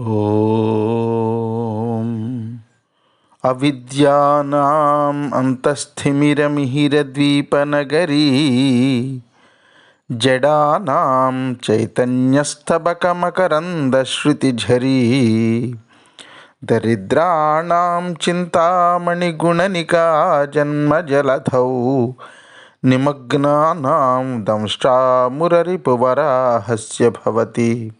ఓం అవిద్యానాం అంతస్థిమిరమిహిరద్వీపనగరీ జడానాం చైతన్యస్తబకమకరందశ్రుతిఝరీ దరిద్రాణం చింతామణిగుణనికా జన్మజలధౌ నిమగ్నానాం దంష్టామురరిపువరాహస్య భవతి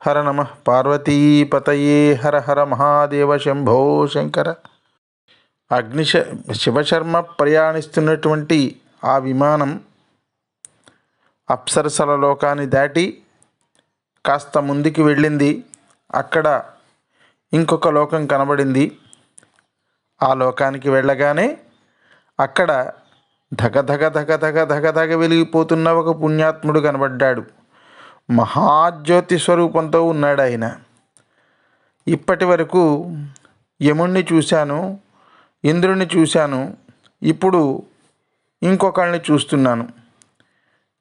హర నమ పార్వతీపతయే హర హర మహాదేవ శంభో శంకర. అగ్నిశ శివశర్మ ప్రయాణిస్తున్నటువంటి ఆ విమానం అప్సరసల లోకాన్ని దాటి కాస్త ముందుకు వెళ్ళింది. అక్కడ ఇంకొక లోకం కనబడింది. ఆ లోకానికి వెళ్ళగానే అక్కడ ధగ ధగ ధగ ధగ ధగ ధగ వెలిగిపోతున్న ఒక పుణ్యాత్ముడు కనబడ్డాడు. మహాజ్యోతి స్వరూపంతో ఉన్నాడు ఆయన. ఇప్పటి వరకు యముణ్ణి చూశాను ఇంద్రుణ్ణి చూశాను ఇప్పుడు ఇంకొకళ్ళని చూస్తున్నాను.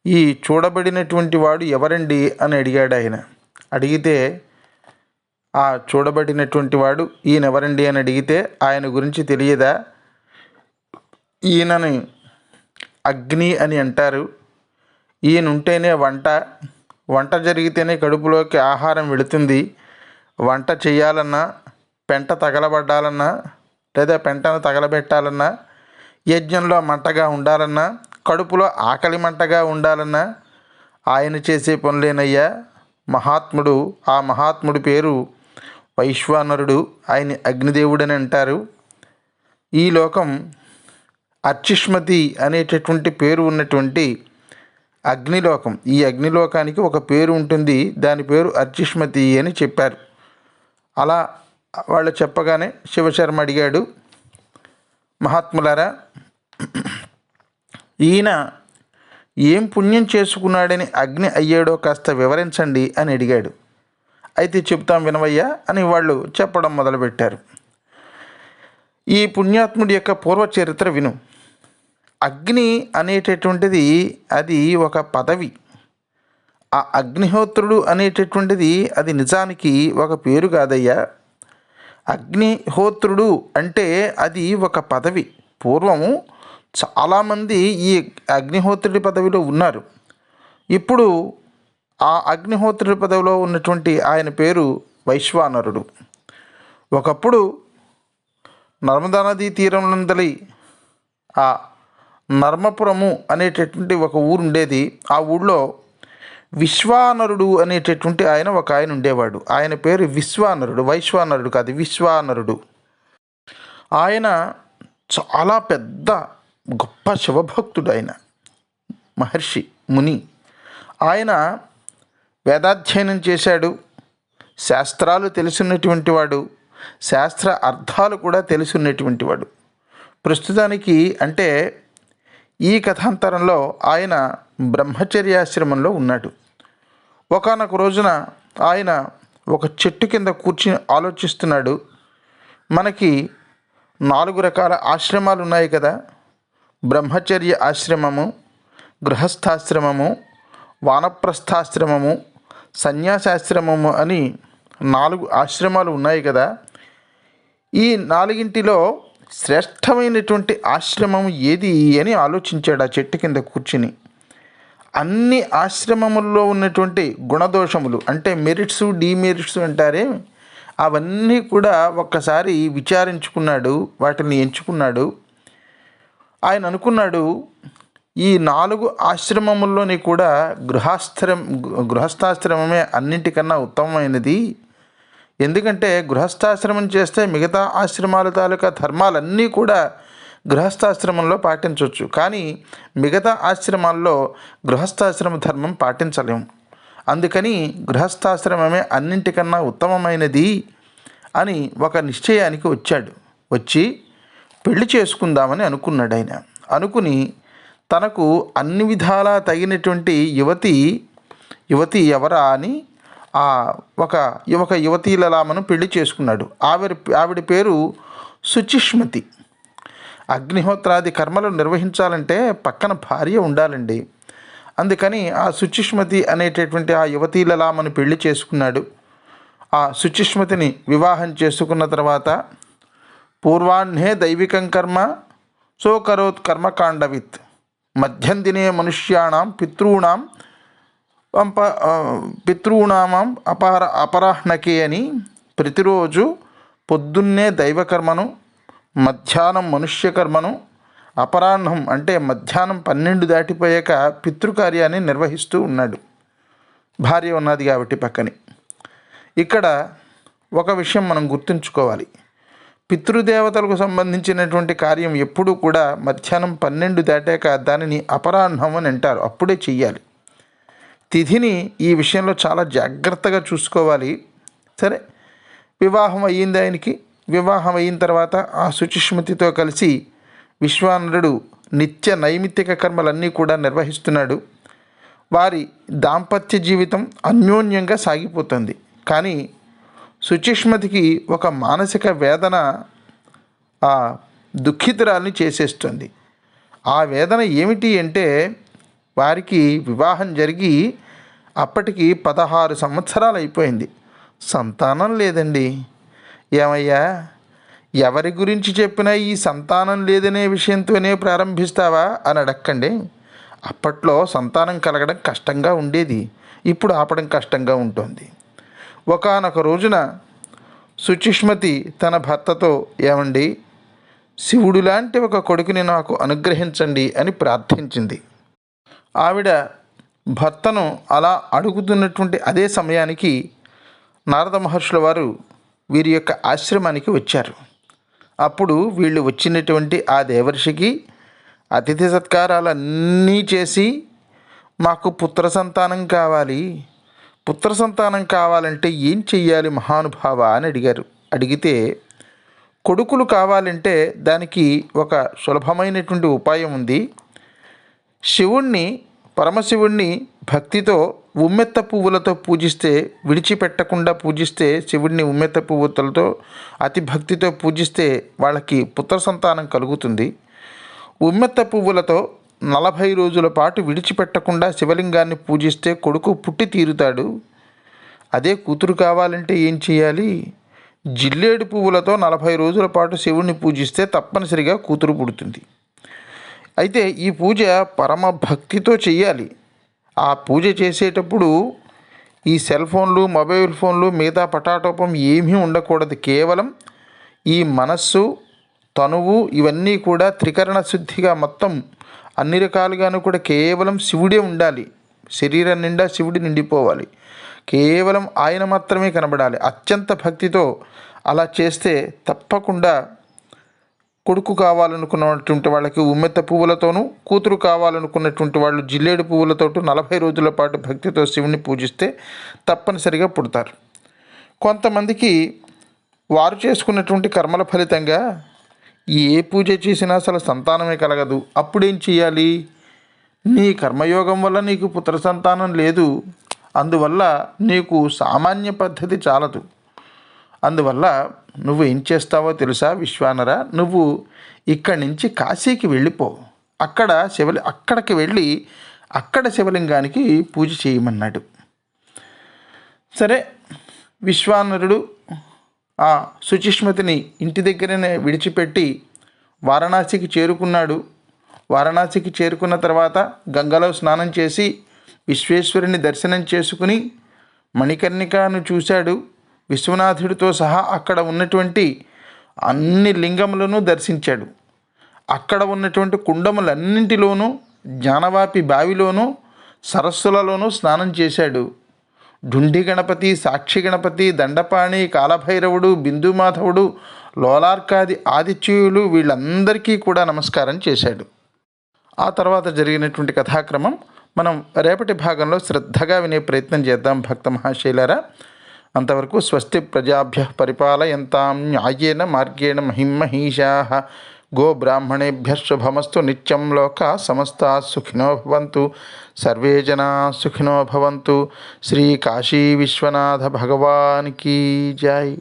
ఈ చూడబడినటువంటి వాడు ఎవరండి అని అడిగాడు ఆయన. అడిగితే ఆ చూడబడినటువంటి వాడు ఈయన ఎవరండి అని అడిగితే ఆయన గురించి తెలియదా? ఈయనని అగ్ని అని అంటారు. ఈయన ఉంటేనే వంట వంట జరిగితేనే కడుపులోకి ఆహారం వెళుతుంది. వంట చేయాలన్నా పెంట తగలబడ్డాలన్నా లేదా పెంటను తగలబెట్టాలన్నా యజ్ఞంలో మంటగా ఉండాలన్నా కడుపులో ఆకలి మంటగా ఉండాలన్నా ఆయన చేసే పనులేనయ్యా. మహాత్ముడు ఆ మహాత్ముడి పేరు వైశ్వానరుడు ఆయన అగ్నిదేవుడని అంటారు. ఈ లోకం అర్చిష్మతి అనేటటువంటి పేరు ఉన్నటువంటి అగ్నిలోకం. ఈ అగ్నిలోకానికి ఒక పేరు ఉంటుంది. దాని పేరు అర్చిష్మతి అని చెప్పారు. అలా వాళ్ళు చెప్పగానే శివశర్మ అడిగాడు మహాత్ములారా ఈయన ఏం పుణ్యం చేసుకున్నాడని అగ్ని అయ్యాడో కాస్త వివరించండి అని అడిగాడు. అయితే చెప్తాం వినవయ్యా అని వాళ్ళు చెప్పడం మొదలుపెట్టారు. ఈ పుణ్యాత్ముడి యొక్క పూర్వ చరిత్ర విను. అగ్ని అనేటటువంటిది అది ఒక పదవి. ఆ అగ్నిహోత్రుడు అనేటటువంటిది అది నిజానికి ఒక పేరు కాదయ్యా. అగ్నిహోత్రుడు అంటే అది ఒక పదవి. పూర్వము చాలామంది ఈ అగ్నిహోత్రుడి పదవిలో ఉన్నారు. ఇప్పుడు ఆ అగ్నిహోత్రుడి పదవిలో ఉన్నటువంటి ఆయన పేరు వైశ్వానరుడు. ఒకప్పుడు నర్మదా నదీ తీరంలోందలి ఆ నర్మపురము అనేటటువంటి ఒక ఊరు ఉండేది ఆ ఊళ్ళో విశ్వానరుడు అనేటటువంటి ఆయన ఒక ఆయన ఉండేవాడు. ఆయన పేరు విశ్వానరుడు వైశ్వానరుడు కాదు విశ్వానరుడు. ఆయన చాలా పెద్ద గొప్ప శివభక్తుడు ఆయన మహర్షి ముని. ఆయన వేదాధ్యయనం చేశాడు. శాస్త్రాలు తెలుసున్నటువంటి వాడు శాస్త్ర అర్థాలు కూడా తెలుసున్నటువంటి వాడు. ప్రస్తుతానికి అంటే ఈ కథాంతరంలో ఆయన బ్రహ్మచర్యాశ్రమంలో ఉన్నాడు. ఒకనొక రోజున ఆయన ఒక చెట్టు కింద కూర్చుని ఆలోచిస్తున్నాడు. మనకి నాలుగు రకాల ఆశ్రమాలు ఉన్నాయి కదా. బ్రహ్మచర్య ఆశ్రమము గృహస్థాశ్రమము వానప్రస్థాశ్రమము సన్యాసాశ్రమము అని నాలుగు ఆశ్రమాలు ఉన్నాయి కదా. ఈ నాలుగింటిలో శ్రేష్టమైనటువంటి ఆశ్రమం ఏది అని ఆలోచించాడు ఆ చెట్టు కింద కూర్చుని. అన్ని ఆశ్రమముల్లో ఉన్నటువంటి గుణదోషములు అంటే మెరిట్స్ డీమెరిట్స్ అంటారే అవన్నీ కూడా ఒక్కసారి విచారించుకున్నాడు వాటిని ఎంచుకున్నాడు. ఆయన అనుకున్నాడు ఈ నాలుగు ఆశ్రమముల్లోని కూడా గృహాశ్రమ గృహస్థాశ్రమమే అన్నింటికన్నా ఉత్తమమైనది. ఎందుకంటే గృహస్థాశ్రమం చేస్తే మిగతా ఆశ్రమాల తాలూకా ధర్మాలన్నీ కూడా గృహస్థాశ్రమంలో పాటించవచ్చు. కానీ మిగతా ఆశ్రమాల్లో గృహస్థాశ్రమ ధర్మం పాటించలేము అందుకని గృహస్థాశ్రమమే అన్నింటికన్నా ఉత్తమమైనది అని ఒక నిశ్చయానికి వచ్చాడు. వచ్చి పెళ్ళి చేసుకుందామని అనుకున్నాడు ఆయన. అనుకుని తనకు అన్ని విధాలా తగినటువంటి యువతి యువతి ఎవరా అని ఒక యువక యువతీలలామను పెళ్ళి చేసుకున్నాడు. ఆవిడ ఆవిడ పేరు శుచిష్మతి అగ్నిహోత్రాది కర్మలు నిర్వహించాలంటే పక్కన భార్య ఉండాలండి. అందుకని ఆ శుచిష్మతి అనేటటువంటి ఆ యువతీలలామను పెళ్ళి చేసుకున్నాడు. ఆ శుచిష్మతిని వివాహం చేసుకున్న తర్వాత పూర్వాహ్నే దైవికం కర్మ సోకరోత్ కర్మకాండవిత్. మధ్యం దినే మనుష్యాణం పితॄణం పంప పితృనామం అపహర అపరాహ్నకి అని ప్రతిరోజు పొద్దున్నే దైవకర్మను మధ్యాహ్నం మనుష్యకర్మను అపరాహ్నం అంటే మధ్యాహ్నం పన్నెండు దాటిపోయాక పితృకార్యాన్ని నిర్వహిస్తూ ఉన్నాడు. భార్య ఉన్నది కాబట్టి పక్కనే. ఇక్కడ ఒక విషయం మనం గుర్తుంచుకోవాలి. పితృదేవతలకు సంబంధించినటువంటి కార్యం ఎప్పుడూ కూడా మధ్యాహ్నం పన్నెండు దాటాక దానిని అపరాహ్నం అని అంటారు. అప్పుడే చెయ్యాలి. తిథిని ఈ విషయంలో చాలా జాగ్రత్తగా చూసుకోవాలి. సరే వివాహం అయ్యింది ఆయనకి. వివాహం అయిన తర్వాత ఆ శుచిష్మతితో కలిసి విశ్వానరుడు నిత్య నైమిత్తిక కర్మలన్నీ కూడా నిర్వహిస్తున్నాడు. వారి దాంపత్య జీవితం అన్యోన్యంగా సాగిపోతుంది. కానీ శుచిష్మతికి ఒక మానసిక వేదన ఆ దుఃఖితురాల్ని చేసేస్తుంది. ఆ వేదన ఏమిటి అంటే వారికి వివాహం జరిగి అప్పటికి పదహారు సంవత్సరాలు అయిపోయింది. సంతానం లేదండి. ఏమయ్యా? ఎవరి గురించి చెప్పినా ఈ సంతానం లేదనే విషయంతోనే ప్రారంభిస్తావా? అని అడక్కండి. అప్పట్లో సంతానం కలగడం కష్టంగా ఉండేది. ఇప్పుడు ఆపడం కష్టంగా ఉంటుంది. ఒకనొక రోజున సుచిష్మతి తన భర్తతో ఏమండి? శివుడు లాంటి ఒక కొడుకుని నాకు అనుగ్రహించండి అని ప్రార్థించింది. ఆవిడ భర్తను అలా అడుగుతున్నటువంటి అదే సమయానికి నారద మహర్షుల వారు వీరి యొక్క ఆశ్రమానికి వచ్చారు. అప్పుడు వీళ్ళు వచ్చినటువంటి ఆ దేవర్షికి అతిథి సత్కారాలన్నీ చేసి మాకు పుత్ర సంతానం కావాలి. పుత్ర సంతానం కావాలంటే ఏం చెయ్యాలి మహానుభావ? అని అడిగారు. అడిగితే కొడుకులు కావాలంటే దానికి ఒక సులభమైనటువంటి ఉపాయం ఉంది. శివుణ్ణి పరమశివుణ్ణి భక్తితో ఉమ్మెత్త పువ్వులతో పూజిస్తే విడిచిపెట్టకుండా పూజిస్తే శివుడిని ఉమ్మెత్త పువ్వులతో అతి భక్తితో పూజిస్తే వాళ్ళకి పుత్ర సంతానం కలుగుతుంది. ఉమ్మెత్త పువ్వులతో నలభై రోజుల పాటు విడిచిపెట్టకుండా శివలింగాన్ని పూజిస్తే కొడుకు పుట్టి తీరుతాడు. అదే కూతురు కావాలంటే ఏం చేయాలి? జిల్లేడు పువ్వులతో నలభై రోజుల పాటు శివుణ్ణి పూజిస్తే తప్పనిసరిగా కూతురు పుడుతుంది. అయితే ఈ పూజ పరమ భక్తితో చెయ్యాలి. ఆ పూజ చేసేటప్పుడు ఈ సెల్ ఫోన్లు మొబైల్ ఫోన్లు మిగతా పటాటోపం ఏమీ ఉండకూడదు. కేవలం ఈ మనస్సు తనువు ఇవన్నీ కూడా త్రికరణ శుద్ధిగా మొత్తం అన్ని రకాలుగాను కూడా కేవలం శివుడే ఉండాలి. శరీరం నిండా శివుడి నిండిపోవాలి. కేవలం ఆయన మాత్రమే కనబడాలి. అత్యంత భక్తితో అలా చేస్తే తప్పకుండా కొడుకు కావాలనుకున్నటువంటి వాళ్ళకి ఉమ్మెత్త పువ్వులతోనూ కూతురు కావాలనుకున్నటువంటి వాళ్ళు జిల్లేడు పువ్వులతో నలభై రోజుల పాటు భక్తితో శివుని పూజిస్తే తప్పనిసరిగా పుడతారు. కొంతమందికి వారు చేసుకున్నటువంటి కర్మల ఫలితంగా ఏ పూజ చేసినా అసలు సంతానమే కలగదు. అప్పుడేం చేయాలి? నీ కర్మయోగం వల్ల నీకు పుత్ర సంతానం లేదు. అందువల్ల నీకు సామాన్య పద్ధతి చాలదు. అందువల్ల నువ్వు ఏం చేస్తావో తెలుసా విశ్వానర? నువ్వు ఇక్కడి నుంచి కాశీకి వెళ్ళిపో. అక్కడ శివలి అక్కడికి వెళ్ళి అక్కడ శివలింగానికి పూజ చేయమన్నాడు. సరే విశ్వానరుడు ఆ సుచిష్మతిని ఇంటి దగ్గరనే విడిచిపెట్టి వారణాసికి చేరుకున్నాడు. వారణాసికి చేరుకున్న తర్వాత గంగలో స్నానం చేసి విశ్వేశ్వరుని దర్శనం చేసుకుని మణికర్ణికను చూశాడు. విశ్వనాథుడితో సహా అక్కడ ఉన్నటువంటి అన్ని లింగములను దర్శించాడు. అక్కడ ఉన్నటువంటి కుండములన్నింటిలోనూ జ్ఞానవాపి బావిలోనూ సరస్సులలోనూ స్నానం చేశాడు. ఢుండి గణపతి సాక్షి గణపతి దండపాణి కాలభైరవుడు బిందుమాధవుడు లోలార్కాది ఆదిత్యులు వీళ్ళందరికీ కూడా నమస్కారం చేశాడు. ఆ తర్వాత జరిగినటువంటి కథాక్రమం మనం రేపటి భాగంలో శ్రద్ధగా వినే ప్రయత్నం చేద్దాం భక్త మహాశైలారా. అంతవరకు స్వస్తి ప్రజాభ్య పరిపాలయంతాం న్యాయేన మార్గేణ మహిమహీషా. గోబ్రాహ్మణేభ్య శుభమస్తు నిత్యం లోక సమస్త సుఖినో భవంతు. సర్వే జనా సుఖినో భవంతు. శ్రీ కాశీ విశ్వనాథ భగవానికి జై.